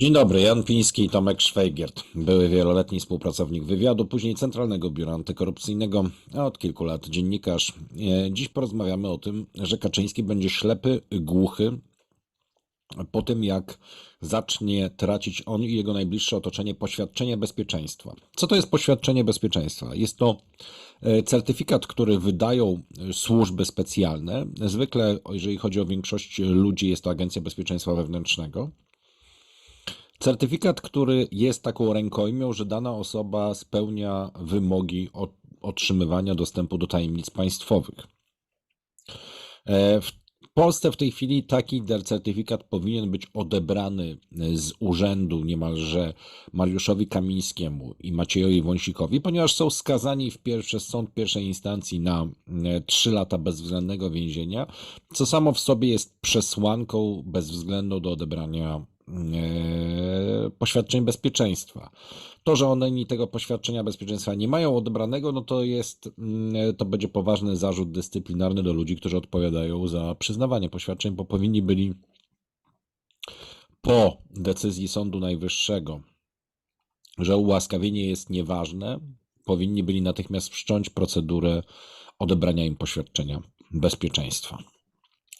Dzień dobry, Jan Piński i Tomek Szwajgiert. Były wieloletni współpracownik wywiadu, później Centralnego Biura Antykorupcyjnego, a od kilku lat dziennikarz. E, Dziś porozmawiamy o tym, że Kaczyński będzie ślepy, głuchy po tym, jak zacznie tracić on i jego najbliższe otoczenie poświadczenie bezpieczeństwa. Co to jest poświadczenie bezpieczeństwa? Jest to e, certyfikat, który wydają służby specjalne. Zwykle, jeżeli chodzi o większość ludzi, jest to Agencja Bezpieczeństwa Wewnętrznego. Certyfikat, który jest taką rękojmią, że dana osoba spełnia wymogi otrzymywania dostępu do tajemnic państwowych. E, W Polsce w tej chwili taki certyfikat powinien być odebrany z urzędu niemalże Mariuszowi Kamińskiemu i Maciejowi Wąsikowi, ponieważ są skazani w pierwsze sąd pierwszej instancji na 3 lata bezwzględnego więzienia, co samo w sobie jest przesłanką bezwzględną do odebrania e, poświadczeń bezpieczeństwa. To, że oni tego poświadczenia bezpieczeństwa nie mają odebranego, no to jest, mm, to będzie poważny zarzut dyscyplinarny do ludzi, którzy odpowiadają za przyznawanie poświadczeń, bo powinni byli po decyzji Sądu Najwyższego, że ułaskawienie jest nieważne, powinni byli natychmiast wszcząć procedurę odebrania im poświadczenia bezpieczeństwa.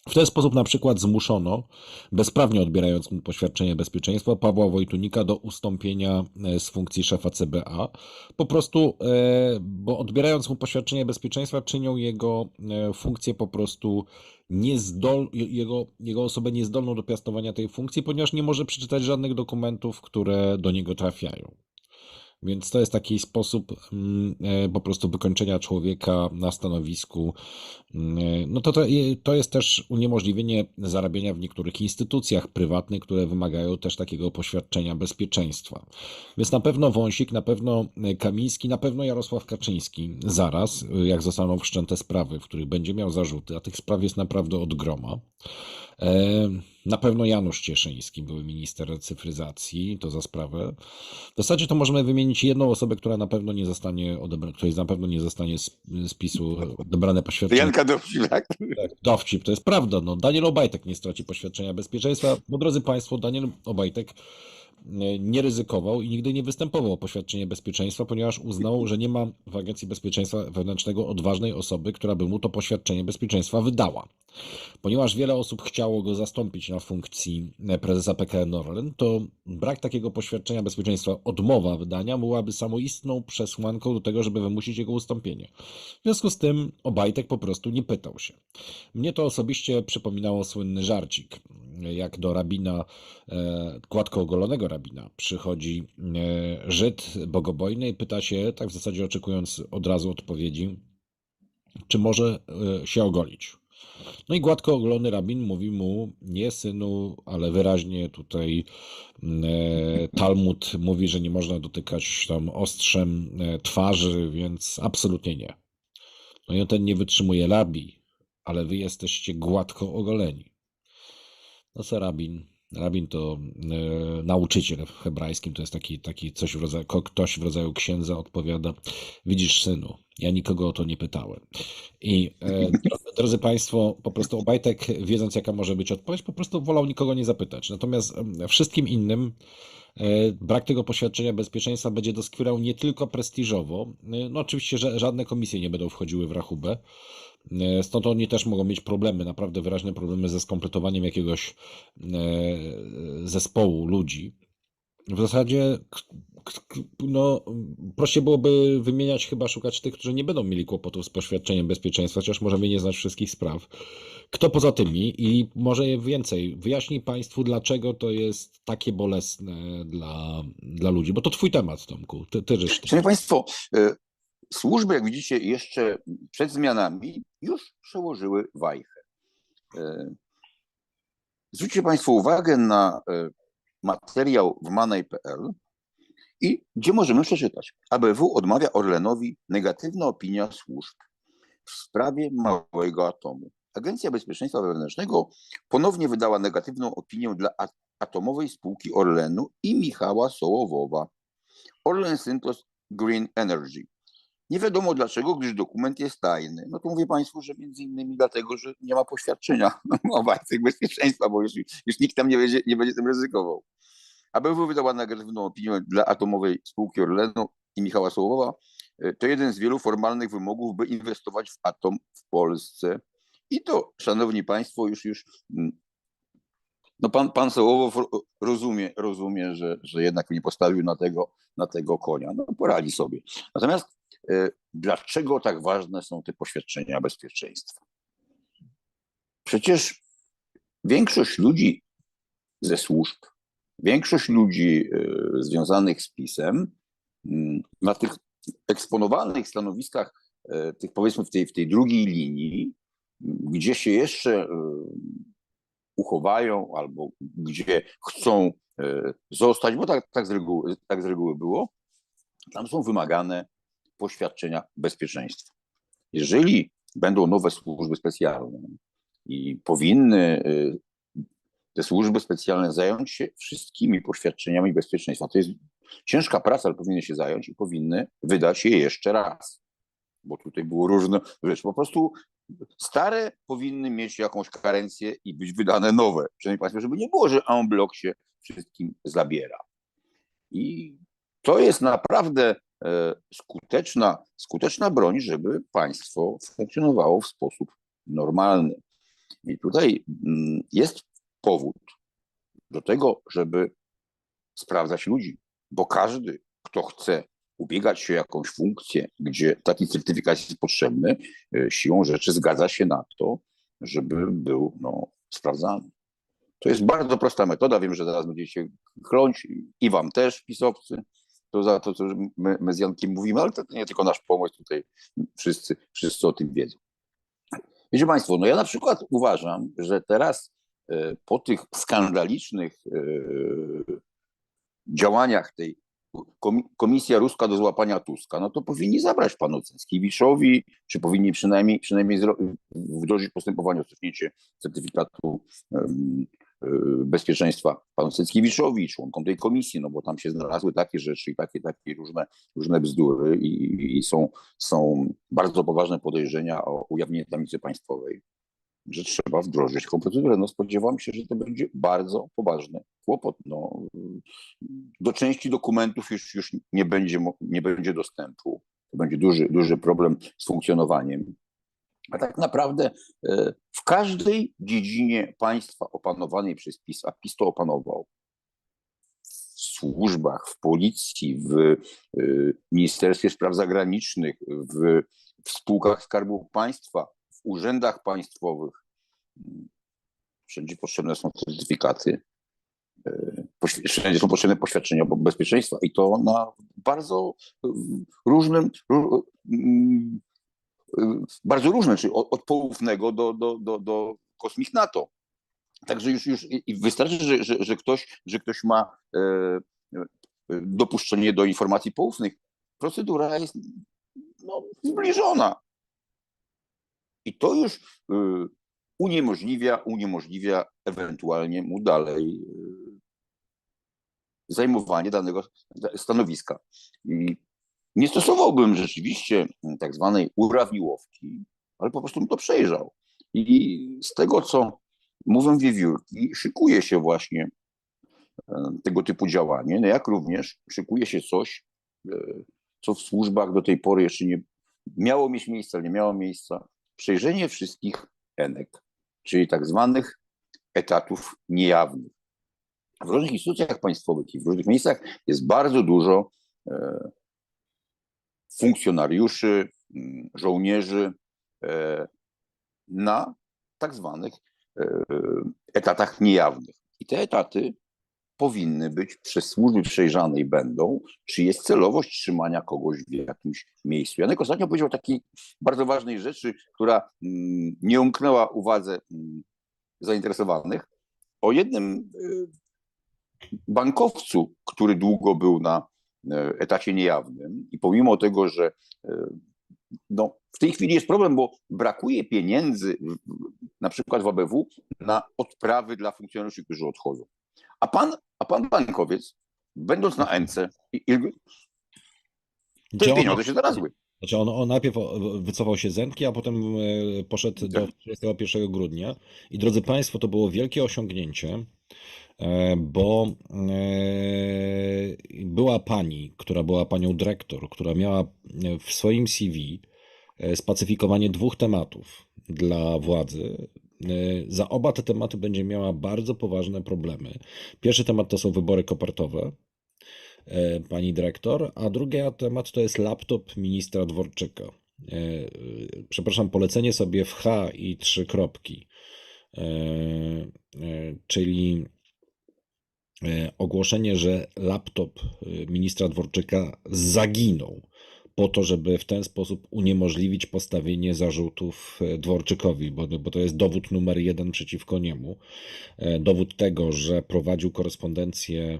W ten sposób na przykład zmuszono, bezprawnie odbierając mu poświadczenie bezpieczeństwa, Pawła Wojtunika do ustąpienia e, z funkcji szefa CBA. Po prostu, e, bo odbierając mu poświadczenie bezpieczeństwa, czynią jego e, funkcję po prostu niezdol, jego, jego osobę niezdolną do piastowania tej funkcji, ponieważ nie może przeczytać żadnych dokumentów, które do niego trafiają. Więc to jest taki sposób mm, e, po prostu wykończenia człowieka na stanowisku. Mm, e, No to, to, to jest też uniemożliwienie zarabiania w niektórych instytucjach prywatnych, które wymagają też takiego poświadczenia bezpieczeństwa. Więc na pewno Wąsik, na pewno e, Kamiński, na pewno Jarosław Kaczyński zaraz, jak zostaną wszczęte sprawy, w których będzie miał zarzuty, a tych spraw jest naprawdę od groma. E, Na pewno Janusz Cieszyński, były minister cyfryzacji, to za sprawę. W zasadzie to możemy wymienić jedną osobę, która na pewno nie zostanie odebrana, której na pewno nie zostanie z, z PiSu odebrane poświadczenie. Janka Dowcilak. Tak, Dowcip, to jest prawda. No, Daniel Obajtek nie straci poświadczenia bezpieczeństwa. Bo drodzy Państwo, Daniel Obajtek nie ryzykował i nigdy nie występował o poświadczenie bezpieczeństwa, ponieważ uznał, że nie ma w Agencji Bezpieczeństwa Wewnętrznego odważnej osoby, która by mu to poświadczenie bezpieczeństwa wydała. Ponieważ wiele osób chciało go zastąpić na funkcji e, prezesa PKN Orlen, to brak takiego poświadczenia bezpieczeństwa, odmowa wydania byłaby samoistną przesłanką do tego, żeby wymusić jego ustąpienie. W związku z tym Obajtek po prostu nie pytał się. Mnie to osobiście przypominało słynny żarcik, jak do rabina, e, gładko ogolonego rabina, przychodzi e, Żyd bogobojny i pyta się, tak w zasadzie oczekując od razu odpowiedzi, czy może e, się ogolić. No i gładko ogolony rabin mówi mu, nie synu, ale wyraźnie tutaj Talmud mówi, że nie można dotykać tam ostrzem twarzy, więc absolutnie nie. No i ten nie wytrzymuje rabi, ale wy jesteście gładko ogoleni. No co rabin? Rabin to e, nauczyciel w hebrajskim, to jest taki, taki coś w rodzaju, ktoś w rodzaju księdza odpowiada, widzisz synu, ja nikogo o to nie pytałem. I e, dro- drodzy Państwo, po prostu Obajtek, wiedząc jaka może być odpowiedź, po prostu wolał nikogo nie zapytać. Natomiast wszystkim innym e, brak tego poświadczenia bezpieczeństwa będzie doskwierał nie tylko prestiżowo, no oczywiście, że żadne komisje nie będą wchodziły w rachubę, Stąd oni też mogą mieć problemy, naprawdę wyraźne problemy ze skompletowaniem jakiegoś e, zespołu ludzi. W zasadzie no, prościej byłoby wymieniać, chyba szukać tych, którzy nie będą mieli kłopotów z poświadczeniem bezpieczeństwa, chociaż możemy nie znać wszystkich spraw. Kto poza tymi i może więcej, wyjaśnij Państwu, dlaczego to jest takie bolesne dla, dla ludzi, bo to Twój temat, Tomku, ty, ty żeś Szanowni Państwo, e, służby, jak widzicie, jeszcze przed zmianami już przełożyły wajchę. E, Zwróćcie Państwo uwagę na e, materiał w manej.pl i gdzie możemy przeczytać. ABW odmawia Orlenowi negatywna opinia służb w sprawie małego atomu. Agencja Bezpieczeństwa Wewnętrznego ponownie wydała negatywną opinię dla atomowej spółki Orlenu i Michała Sołowowa. Orlen Synthos Green Energy. Nie wiadomo dlaczego, gdyż dokument jest tajny. No to mówię Państwu, że między innymi dlatego, że nie ma poświadczenia o bajce bezpieczeństwa, bo już, już nikt tam nie będzie, nie będzie tym ryzykował. ABW wydała negatywną opinię dla atomowej spółki Orlenu i Michała Sołowa. E, To jeden z wielu formalnych wymogów, by inwestować w atom w Polsce. I to, szanowni państwo, już już mm, no pan, pan Sołowow ro- rozumie, rozumie że, że jednak nie postawił na tego, na tego konia. No poradzi sobie. Natomiast dlaczego tak ważne są te poświadczenia bezpieczeństwa? Przecież większość ludzi ze służb, większość ludzi e, związanych z PiSem mm, na tych eksponowanych stanowiskach, e, tych powiedzmy w tej, w tej drugiej linii, gdzie się jeszcze uchowają albo gdzie chcą zostać, bo tak, tak, z reguły, tak z reguły było, tam są wymagane poświadczenia bezpieczeństwa. Jeżeli będą nowe służby specjalne i powinny y, te służby specjalne zająć się wszystkimi poświadczeniami bezpieczeństwa. To jest ciężka praca, ale powinny się zająć i powinny wydać je jeszcze raz. Bo tutaj było różne rzeczy. Po prostu stare powinny mieć jakąś karencję i być wydane nowe. Szanowni Państwo, żeby nie było, że en bloc się wszystkim zabiera. I to jest naprawdę skuteczna, skuteczna broń, żeby państwo funkcjonowało w sposób normalny. I tutaj mm, jest powód do tego, żeby sprawdzać ludzi, bo każdy, kto chce ubiegać się o jakąś funkcję, gdzie taki certyfikat jest potrzebny, e, siłą rzeczy zgadza się na to, żeby był no, sprawdzany. To jest bardzo prosta metoda. Wiem, że zaraz będziecie chląć i wam też, pisowcy, to za to, co my, my z Jankiem mówimy, ale to nie tylko nasz pomysł, tutaj wszyscy, wszyscy o tym wiedzą. Wiecie Państwo, no ja na przykład uważam, że teraz e, po tych skandalicznych e, działaniach tej komi- Komisja Ruska do złapania Tuska, no to powinni zabrać panu Cęckiewiczowi, czy powinni przynajmniej, przynajmniej wdrożyć postępowanie o cofnięcie certyfikatu bezpieczeństwa panu Cęckiewiczowi, członkom tej komisji, no bo tam się znalazły takie rzeczy i takie, takie różne, różne bzdury i, i są, są bardzo poważne podejrzenia o ujawnienie tajemnicy państwowej, że trzeba wdrożyć taką procedurę. No spodziewam się, że to będzie bardzo poważny kłopot. No, do części dokumentów już, już nie, będzie, nie będzie dostępu. To będzie duży, duży problem z funkcjonowaniem. A tak naprawdę e, w każdej dziedzinie państwa opanowanej przez PiS, a PiS to opanował, w służbach, w policji, w e, Ministerstwie Spraw Zagranicznych, w, w spółkach Skarbu Państwa, w urzędach państwowych, wszędzie potrzebne są certyfikaty, e, wszędzie są potrzebne poświadczenia bezpieczeństwa i to na bardzo różnym, ró- bardzo różne, czyli od, od poufnego do, do, do, do kosmich NATO. Także już, już i i wystarczy, że, że, że, ktoś, że ktoś ma e, e, dopuszczenie do informacji poufnych. Procedura jest no, zbliżona. I to już y, uniemożliwia, uniemożliwia ewentualnie mu dalej y, zajmowanie danego stanowiska. I nie stosowałbym rzeczywiście tak zwanej urawniłowki, ale po prostu bym to przejrzał. I z tego, co mówią wiewiórki, szykuje się właśnie e, tego typu działanie, no jak również szykuje się coś, e, co w służbach do tej pory jeszcze nie miało mieć miejsca, nie miało miejsca. Przejrzenie wszystkich enek, czyli tak zwanych etatów niejawnych. W różnych instytucjach państwowych i w różnych miejscach jest bardzo dużo e, funkcjonariuszy, mm, żołnierzy e, na tak zwanych e, etatach niejawnych. I te etaty powinny być przez służby przejrzane i będą, czy jest celowość trzymania kogoś w jakimś miejscu. Janek ostatnio powiedział o takiej bardzo ważnej rzeczy, która mm, nie umknęła uwadze mm, zainteresowanych, o jednym y, bankowcu, który długo był na e, etacie niejawnym i pomimo tego, że e, no, w tej chwili jest problem, bo brakuje pieniędzy na przykład w ABW na odprawy dla funkcjonariuszy, którzy odchodzą. A pan, a pan bankowiec, będąc na NC, te pieniądze się znalazły. znaczy on, on najpierw wycofał się z Zenki, a potem e, poszedł do Tak. 31 grudnia. I drodzy Państwo, to było wielkie osiągnięcie. E, bo e, była pani, która była panią dyrektor, która miała w swoim CV e, spacyfikowanie dwóch tematów dla władzy. Za oba te tematy będzie miała bardzo poważne problemy. Pierwszy temat to są wybory kopertowe, pani dyrektor, a drugi temat to jest laptop ministra Dworczyka. Przepraszam, polecenie sobie w H i trzy kropki, czyli ogłoszenie, że laptop e, ministra Dworczyka zaginął po to, żeby w ten sposób uniemożliwić postawienie zarzutów e, Dworczykowi, bo, bo to jest dowód numer jeden przeciwko niemu. E, Dowód tego, że prowadził korespondencję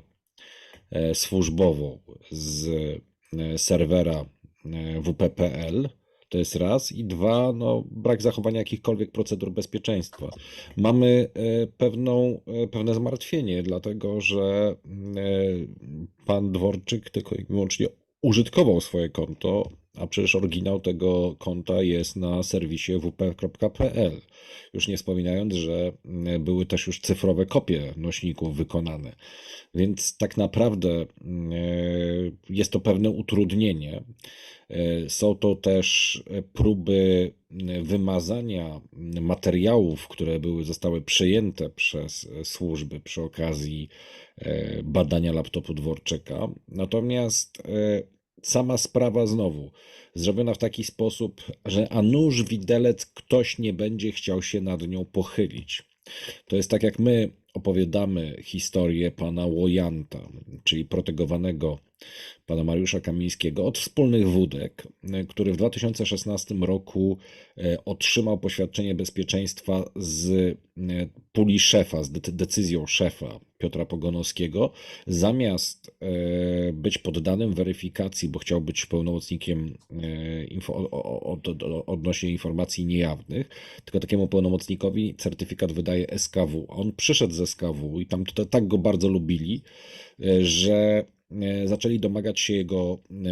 e, służbową z e, serwera e, WP.pl. To jest raz. I dwa, no, brak zachowania jakichkolwiek procedur bezpieczeństwa. Mamy e, pewną, e, pewne zmartwienie, dlatego że mm, e, pan Dworczyk tylko i wyłącznie użytkował swoje konto, a przecież oryginał tego konta jest na serwisie wp.pl. Już nie wspominając, że mm, były też już cyfrowe kopie nośników wykonane. Więc tak naprawdę mm, e, jest to pewne utrudnienie. E, Są to też próby m, wymazania materiałów, które były, zostały przejęte przez e, służby przy okazji badania laptopu Dworczyka. Natomiast sama sprawa znowu zrobiona w taki sposób, że a nuż widelec ktoś nie będzie chciał się nad nią pochylić. To jest tak jak my opowiadamy historię pana Łojanta, czyli protegowanego pana Mariusza Kamińskiego od wspólnych wódek, e, który w 2016 roku e, otrzymał poświadczenie bezpieczeństwa z e, puli szefa, z de- decyzją szefa Piotra Pogonowskiego, zamiast być poddanym weryfikacji, bo chciał być pełnomocnikiem odnośnie informacji niejawnych, tylko takiemu pełnomocnikowi certyfikat wydaje SKW. On przyszedł ze SKW i tam to, tak go bardzo lubili, że zaczęli domagać się jego e,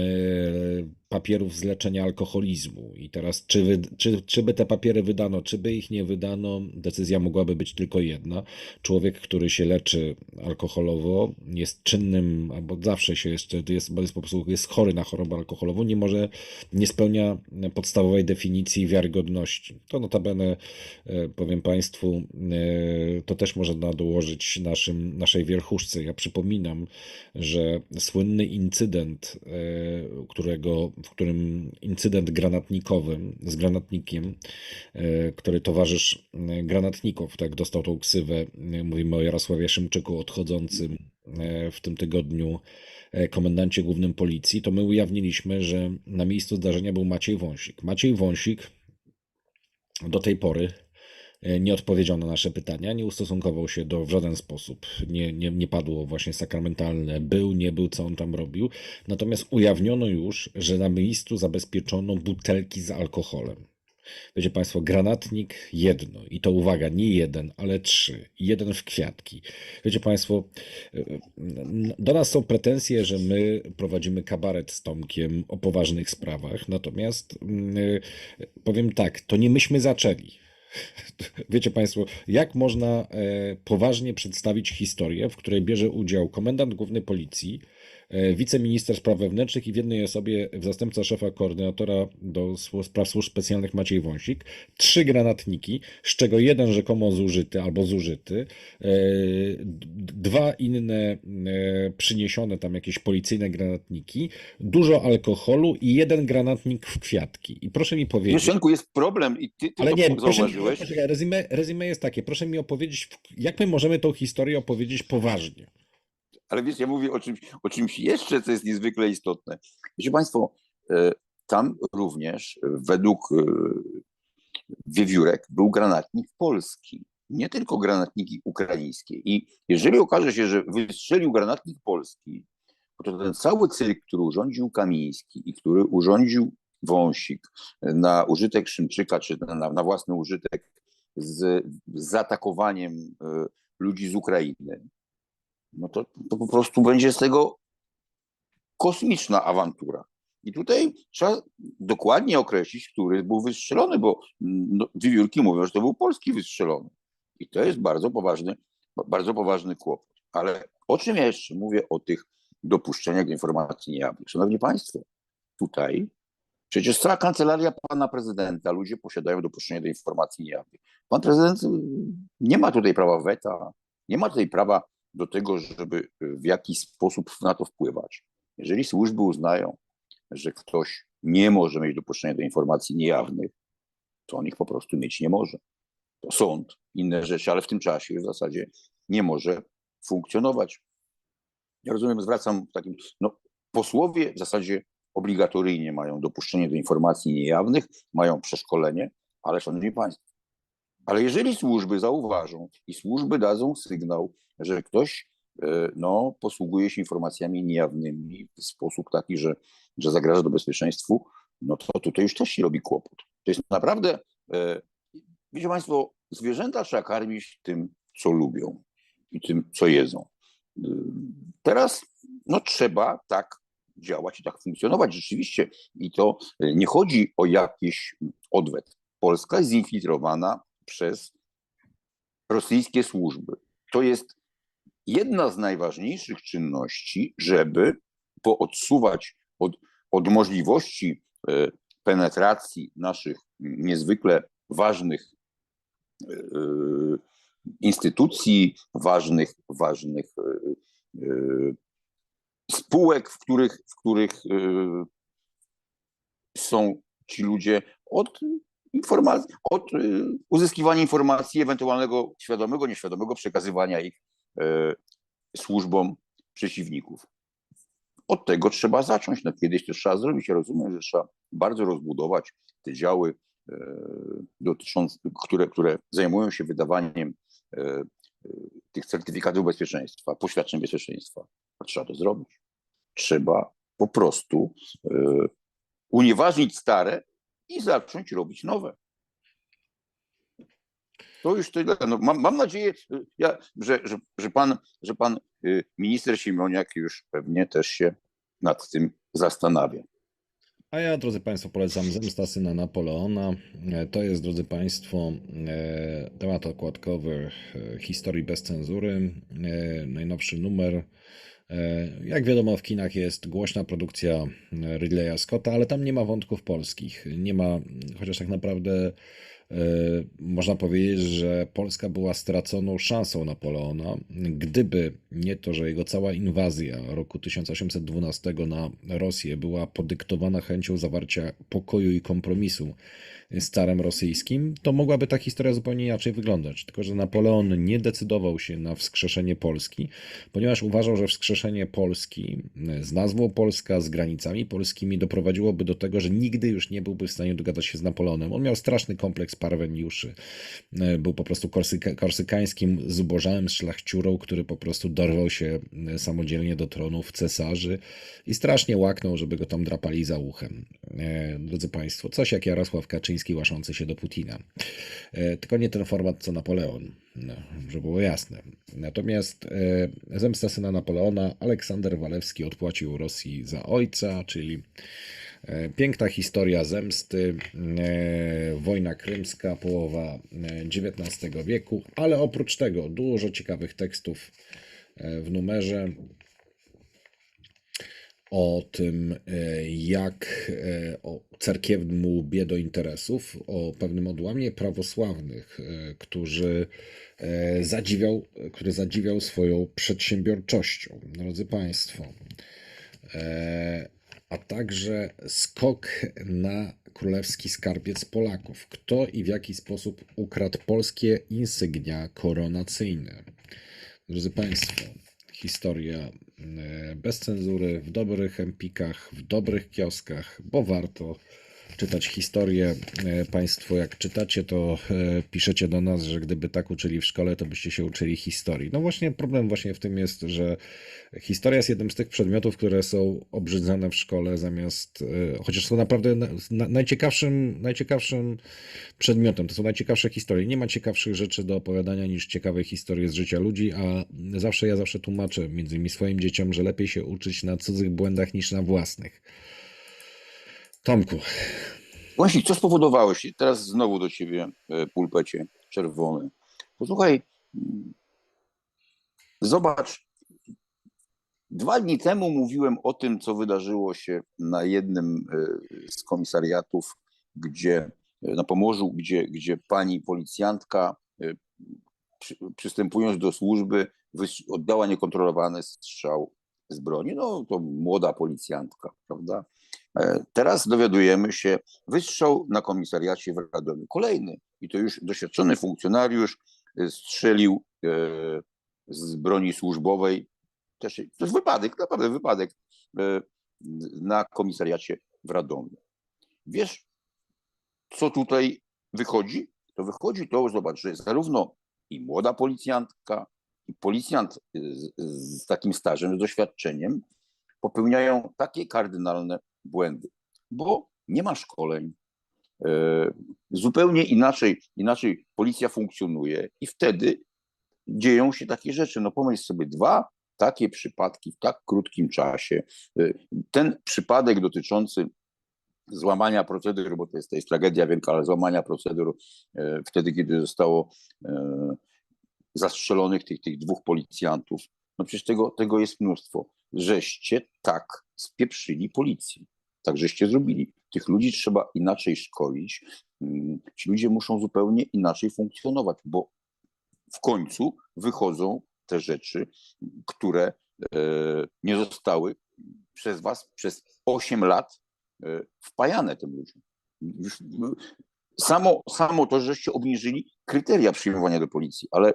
papierów z leczenia alkoholizmu. I teraz, czy, wy, czy, czy by te papiery wydano, czy by ich nie wydano, decyzja mogłaby być tylko jedna. Człowiek, który się leczy alkoholowo, jest czynnym, albo zawsze się jeszcze jest, bo jest po prostu jest chory na chorobę alkoholową, nie może, nie spełnia podstawowej definicji wiarygodności. To notabene, e, powiem Państwu, e, to też można dołożyć naszym, naszej wierchuszce. Ja przypominam, że słynny incydent, e, którego, w którym incydent granatnikowy z granatnikiem, e, który towarzysz e, granatników, tak, dostał tą ksywę, e, mówimy o Jarosławie Szymczyku odchodzącym w tym tygodniu komendancie głównym policji, to my ujawniliśmy, że na miejscu zdarzenia był Maciej Wąsik. Maciej Wąsik do tej pory nie odpowiedział na nasze pytania, nie ustosunkował się do w żaden sposób. Nie, nie, nie padło właśnie sakramentalne był, nie był, co on tam robił. Natomiast ujawniono już, że na miejscu zabezpieczono butelki z alkoholem. Wiecie Państwo, granatnik jedno i to uwaga, nie jeden, ale trzy. Jeden w kwiatki. Wiecie Państwo, do nas są pretensje, że my prowadzimy kabaret z Tomkiem o poważnych sprawach, natomiast y, powiem tak, to nie myśmy zaczęli. Wiecie Państwo, jak można e, poważnie przedstawić historię, w której bierze udział komendant główny policji, wiceminister spraw wewnętrznych i w jednej osobie zastępca szefa koordynatora do spraw służb specjalnych Maciej Wąsik, trzy granatniki, z czego jeden rzekomo zużyty albo zużyty, e, dwa inne e, przyniesione tam jakieś policyjne granatniki, dużo alkoholu i jeden granatnik w kwiatki. I proszę mi powiedzieć... Juszczenku, jest problem i ty, ty Ale to nie, proszę zauważyłeś. poczekaj, resume, resume jest takie, proszę mi opowiedzieć, jak my możemy tą historię opowiedzieć poważnie. Ale wiesz, ja mówię o czymś, o czymś jeszcze, co jest niezwykle istotne. Wiecie Państwo, e, tam również e, według e, wiewiórek był granatnik polski, nie tylko granatniki ukraińskie. I jeżeli okaże się, że wystrzelił granatnik polski, to ten cały cyrk, który urządził Kamiński i który urządził Wąsik na użytek Szymczyka, czy na, na własny użytek z, zaatakowaniem ludzi z Ukrainy, no to, to po prostu będzie z tego kosmiczna awantura. I tutaj trzeba dokładnie określić, który był wystrzelony, bo mm, no, wiewiórki mówią, że to był polski wystrzelony. I to jest bardzo poważny, bardzo poważny kłopot. Ale o czym ja jeszcze mówię? O tych dopuszczeniach do informacji niejawnych. Szanowni Państwo, tutaj przecież cała kancelaria pana prezydenta, ludzie posiadają dopuszczenie do informacji niejawnych. Pan prezydent y, nie ma tutaj prawa weta, nie ma tutaj prawa do tego, żeby w jakiś sposób na to wpływać. Jeżeli służby uznają, że ktoś nie może mieć dopuszczenia do informacji niejawnych, to on ich po prostu mieć nie może. To sąd, inne rzeczy, ale w tym czasie w zasadzie nie może funkcjonować. Ja rozumiem, zwracam takim, no posłowie w zasadzie obligatoryjnie mają dopuszczenie do informacji niejawnych, mają przeszkolenie, ale szanowni państwo, ale jeżeli służby zauważą i służby dadzą sygnał, że ktoś e, no, posługuje się informacjami niejawnymi w sposób taki, że, że zagraża do bezpieczeństwu, no to tutaj już też się robi kłopot. To jest naprawdę, e, wiecie Państwo, zwierzęta trzeba karmić tym, co lubią i tym, co jedzą. E, Teraz no, trzeba tak działać i tak funkcjonować rzeczywiście. I to nie chodzi o jakiś odwet. Polska jest zinfiltrowana przez rosyjskie służby. To jest jedna z najważniejszych czynności, żeby poodsuwać od, od możliwości e, penetracji naszych niezwykle ważnych e, instytucji, ważnych, ważnych e, spółek, w których, w których są ci ludzie od informacji, od uzyskiwania informacji, ewentualnego świadomego, nieświadomego przekazywania ich służbom przeciwników. Od tego trzeba zacząć. No kiedyś to trzeba zrobić. Ja rozumiem, że trzeba bardzo rozbudować te działy e, dotyczące, które, które zajmują się wydawaniem e, e, tych certyfikatów bezpieczeństwa, poświadczeń bezpieczeństwa. Trzeba to zrobić. Trzeba po prostu e, unieważnić stare i zacząć robić nowe. To już tyle. No, mam, mam nadzieję, y, ja, że, że, że, pan, że pan y, minister Siemoniak już pewnie też się nad tym zastanawia. A ja, drodzy Państwo, polecam Zemsta Syna Napoleona. E, To jest, drodzy Państwo, e, temat okładkowy e, historii bez cenzury. Najnowszy numer. Jak wiadomo, w kinach jest głośna produkcja Ridleya Scotta, ale tam nie ma wątków polskich. Nie ma, chociaż tak naprawdę można powiedzieć, że Polska była straconą szansą Napoleona, gdyby nie to, że jego cała inwazja roku 1812 na Rosję była podyktowana chęcią zawarcia pokoju i kompromisu z carem rosyjskim, to mogłaby ta historia zupełnie inaczej wyglądać. Tylko, że Napoleon nie decydował się na wskrzeszenie Polski, ponieważ uważał, że wskrzeszenie Polski z nazwą Polska, z granicami polskimi doprowadziłoby do tego, że nigdy już nie byłby w stanie dogadać się z Napoleonem. On miał straszny kompleks parweniuszy. E, Był po prostu korsyka, korsykańskim zubożałym szlachciurą, który po prostu dorwał się e, samodzielnie do tronów cesarzy i strasznie łaknął, żeby go tam drapali za uchem. E, Drodzy Państwo, coś jak Jarosław Kaczyński łaszący się do Putina. E, Tylko nie ten format co Napoleon, no, żeby było jasne. Natomiast e, zemsta syna Napoleona, Aleksander Walewski odpłacił Rosji za ojca, czyli e, piękna historia zemsty, wojna krymska, połowa XIX wieku, ale oprócz tego dużo ciekawych tekstów w numerze o tym, e, jak e, o cerkiewnemu łbie do interesów, o pewnym odłamie prawosławnych, e, którzy zadziwiał, który zadziwiał swoją przedsiębiorczością. Drodzy Państwo, a także skok na królewski skarbiec Polaków. Kto i w jaki sposób ukradł polskie insygnia koronacyjne? Drodzy Państwo, historia bez cenzury, w dobrych empikach, w dobrych kioskach, bo warto czytać historię. E, Państwo, jak czytacie, to e, piszecie do nas, że gdyby tak uczyli w szkole, to byście się uczyli historii. No właśnie, problem właśnie w tym jest, że historia jest jednym z tych przedmiotów, które są obrzydzane w szkole, zamiast, e, chociaż są naprawdę na, na, najciekawszym, najciekawszym przedmiotem. To są najciekawsze historie. Nie ma ciekawszych rzeczy do opowiadania niż ciekawe historie z życia ludzi, a zawsze ja zawsze tłumaczę między innymi swoim dzieciom, że lepiej się uczyć na cudzych błędach niż na własnych. Tomku, Właśnie, co spowodowałeś? Teraz znowu do ciebie, e, pulpecie czerwony. Posłuchaj, mm, zobacz, Dwa dni temu mówiłem o tym, co wydarzyło się na jednym e, z komisariatów, gdzie na Pomorzu, gdzie, gdzie pani policjantka e, przy, przystępując do służby oddała niekontrolowany strzał z broni. No to młoda policjantka, prawda? E, Teraz dowiadujemy się, wystrzał na komisariacie w Radomiu. Kolejny i to już doświadczony funkcjonariusz e, strzelił e, z broni służbowej. Też, to jest wypadek, naprawdę wypadek na komisariacie w Radomiu. Wiesz, co tutaj wychodzi? To wychodzi to, zobacz, że zarówno i młoda policjantka, i policjant z, z takim stażem, z doświadczeniem popełniają takie kardynalne błędy, bo nie ma szkoleń. e, Zupełnie inaczej, inaczej policja funkcjonuje i wtedy dzieją się takie rzeczy. No pomyśl sobie, dwa takie przypadki w tak krótkim czasie. E, Ten przypadek dotyczący złamania procedur, bo to jest, to jest tragedia wielka, ale złamania procedur e, wtedy, kiedy zostało zastrzelonych tych, tych dwóch policjantów. No przecież tego, tego jest mnóstwo. Żeście tak spieprzyli policję. Tak żeście zrobili. Tych ludzi trzeba inaczej szkolić. Mm, Ci ludzie muszą zupełnie inaczej funkcjonować, bo w końcu wychodzą te rzeczy, które e, nie zostały przez was przez 8 lat e, wpajane tym ludziom. Samo, samo to, żeście obniżyli kryteria przyjmowania do policji, ale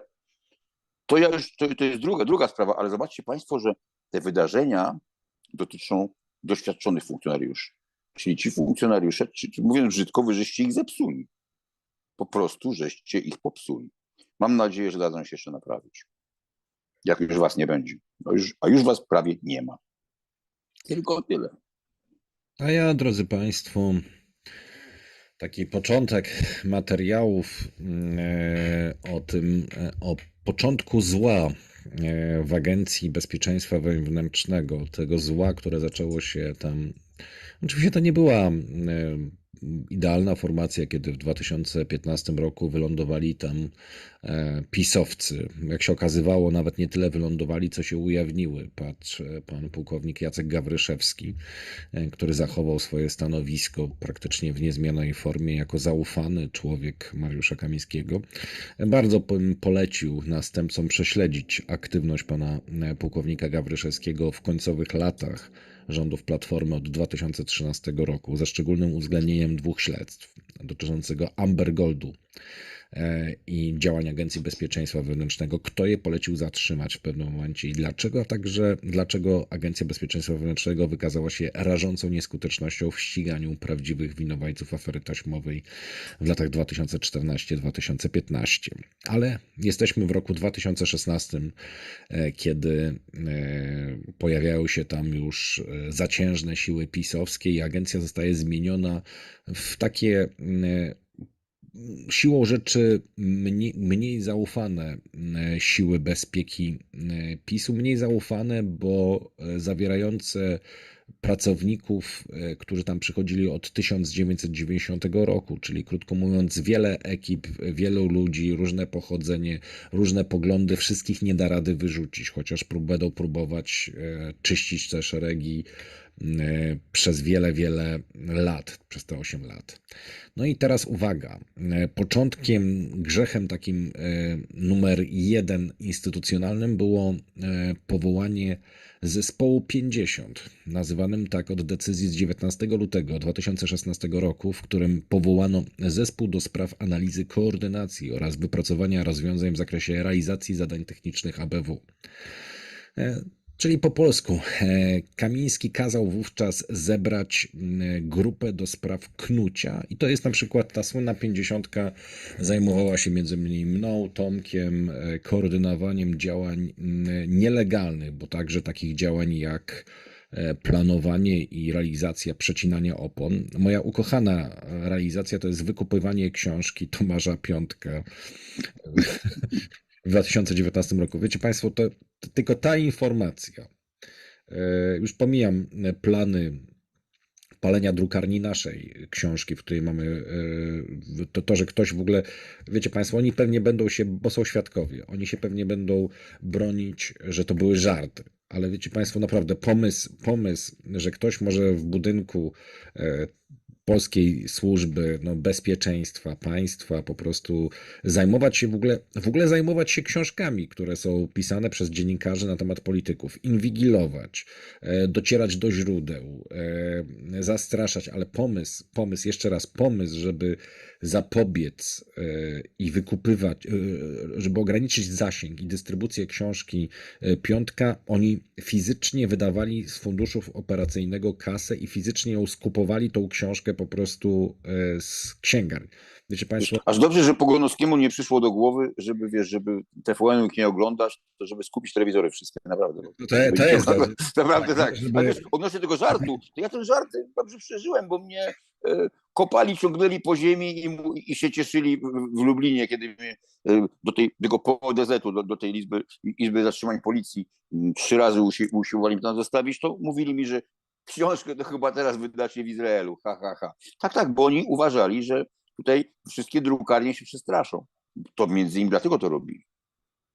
to, ja już, to, to jest druga, druga sprawa, ale zobaczcie Państwo, że te wydarzenia dotyczą doświadczonych funkcjonariuszy. Czyli ci funkcjonariusze, czy, czy mówiąc brzydko, wy żeście ich zepsuli. Po prostu żeście ich popsuli. Mam nadzieję, że dadzą się jeszcze naprawić. Jak już was nie będzie. A już, a już was prawie nie ma. Tylko tyle. A ja, drodzy Państwo, taki początek materiałów e, o tym, e, o początku zła w Agencji Bezpieczeństwa Wewnętrznego, tego zła, które zaczęło się tam. Oczywiście to nie była e, idealna formacja, kiedy w 2015 roku wylądowali tam e, pisowcy. Jak się okazywało, nawet nie tyle wylądowali, co się ujawniły. Patrz, e, pan pułkownik Jacek Gawryszewski, e, który zachował swoje stanowisko praktycznie w niezmienionej formie jako zaufany człowiek Mariusza Kamińskiego. Bardzo polecił następcom prześledzić aktywność pana pułkownika Gawryszewskiego w końcowych latach rządów Platformy od 2013 roku, ze szczególnym uwzględnieniem dwóch śledztw dotyczącego Amber Goldu i działań Agencji Bezpieczeństwa Wewnętrznego, kto je polecił zatrzymać w pewnym momencie i dlaczego, a także dlaczego Agencja Bezpieczeństwa Wewnętrznego wykazała się rażącą nieskutecznością w ściganiu prawdziwych winowajców afery taśmowej w latach 2014-2015. Ale jesteśmy w roku 2016, e, kiedy e, pojawiają się tam już e, zaciężne siły pisowskie i agencja zostaje zmieniona w takie e, siłą rzeczy mniej, mniej zaufane e, siły bezpieki e, PiSu, mniej zaufane, bo e, zawierające pracowników, którzy tam przychodzili od 1990 roku, czyli krótko mówiąc, wiele ekip, wielu ludzi, różne pochodzenie, różne poglądy, wszystkich nie da rady wyrzucić, chociaż będą próbować czyścić te szeregi przez wiele, wiele lat, przez te 8 lat. No i teraz uwaga. E, Początkiem, grzechem takim e, numer jeden instytucjonalnym było powołanie zespołu 50, nazywanym tak od decyzji z 19 lutego 2016 roku, w którym powołano zespół do spraw analizy koordynacji oraz wypracowania rozwiązań w zakresie realizacji zadań technicznych ABW. Czyli po polsku, e, Kamiński kazał wówczas zebrać m, grupę do spraw knucia. I to jest na przykład ta słynna pięćdziesiątka zajmowała się między innymi mną, Tomkiem, e, koordynowaniem działań m, nielegalnych, bo także takich działań jak e, planowanie i realizacja przecinania opon. Moja ukochana realizacja to jest wykupywanie książki Tomasza Piątka w 2019 roku. Wiecie Państwo, to, to tylko ta informacja, e, już pomijam e, plany palenia drukarni naszej książki, w której mamy e, to, to, że ktoś w ogóle, wiecie Państwo, oni pewnie będą się, bo są świadkowie, oni się pewnie będą bronić, że to były żarty. ale wiecie Państwo, naprawdę pomysł, pomysł, że ktoś może w budynku polskiej służby no, bezpieczeństwa, państwa po prostu zajmować się w ogóle, w ogóle zajmować się książkami, które są pisane przez dziennikarzy na temat polityków, inwigilować, e, docierać do źródeł, e, zastraszać, ale pomysł, pomysł, jeszcze raz pomysł, żeby zapobiec e, i wykupywać, żeby ograniczyć zasięg i dystrybucję książki Piątka, oni fizycznie wydawali z funduszów operacyjnego kasę i fizycznie ją skupowali, tą książkę po prostu e, z księgarni. Wiecie Państwo, Aż dobrze, że Pogonowskiemu nie przyszło do głowy, żeby wiesz, żeby TVN-u nie oglądać, to żeby skupić telewizory wszystkie, naprawdę. bo- to, to jest... Naprawdę, naprawdę tak, tak. żeby- wiesz, odnośnie tego żartu, to ja ten żart dobrze przeżyłem, bo mnie e, kopali, ciągnęli po ziemi i, i się cieszyli w, Lublinie, kiedy mnie e, do tej, tego PODZ-u, do, do tej Izby, Izby Zatrzymań Policji trzy razy usi, usiłowali mnie tam zostawić, to mówili mi, że książkę to chyba teraz wydacie w Izraelu, ha, ha, ha. Tak, tak, bo oni uważali, że tutaj wszystkie drukarnie się przestraszą. To między innymi dlatego to robili.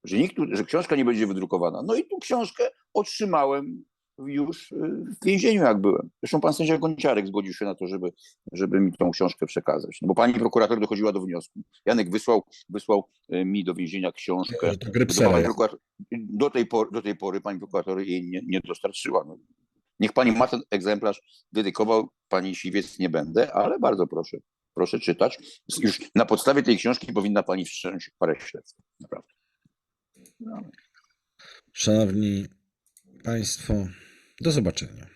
Że, nikt, że książka nie będzie wydrukowana. No i tu książkę otrzymałem już y, w więzieniu, jak byłem. Zresztą pan sędzia Gonciarek zgodził się na to, żeby, żeby mi tą książkę przekazać. No bo pani prokurator dochodziła do wniosku. Janek wysłał, wysłał y, mi do więzienia książkę. Gry Do, do, tej pory, do tej pory pani prokurator jej nie, nie dostarczyła. No. Niech pani ma ten egzemplarz, dedykował pani Siwiec nie będę, ale bardzo proszę, proszę czytać. Już na podstawie tej książki powinna pani wszcząć parę śledztw. Naprawdę. No. Szanowni Państwo, do zobaczenia.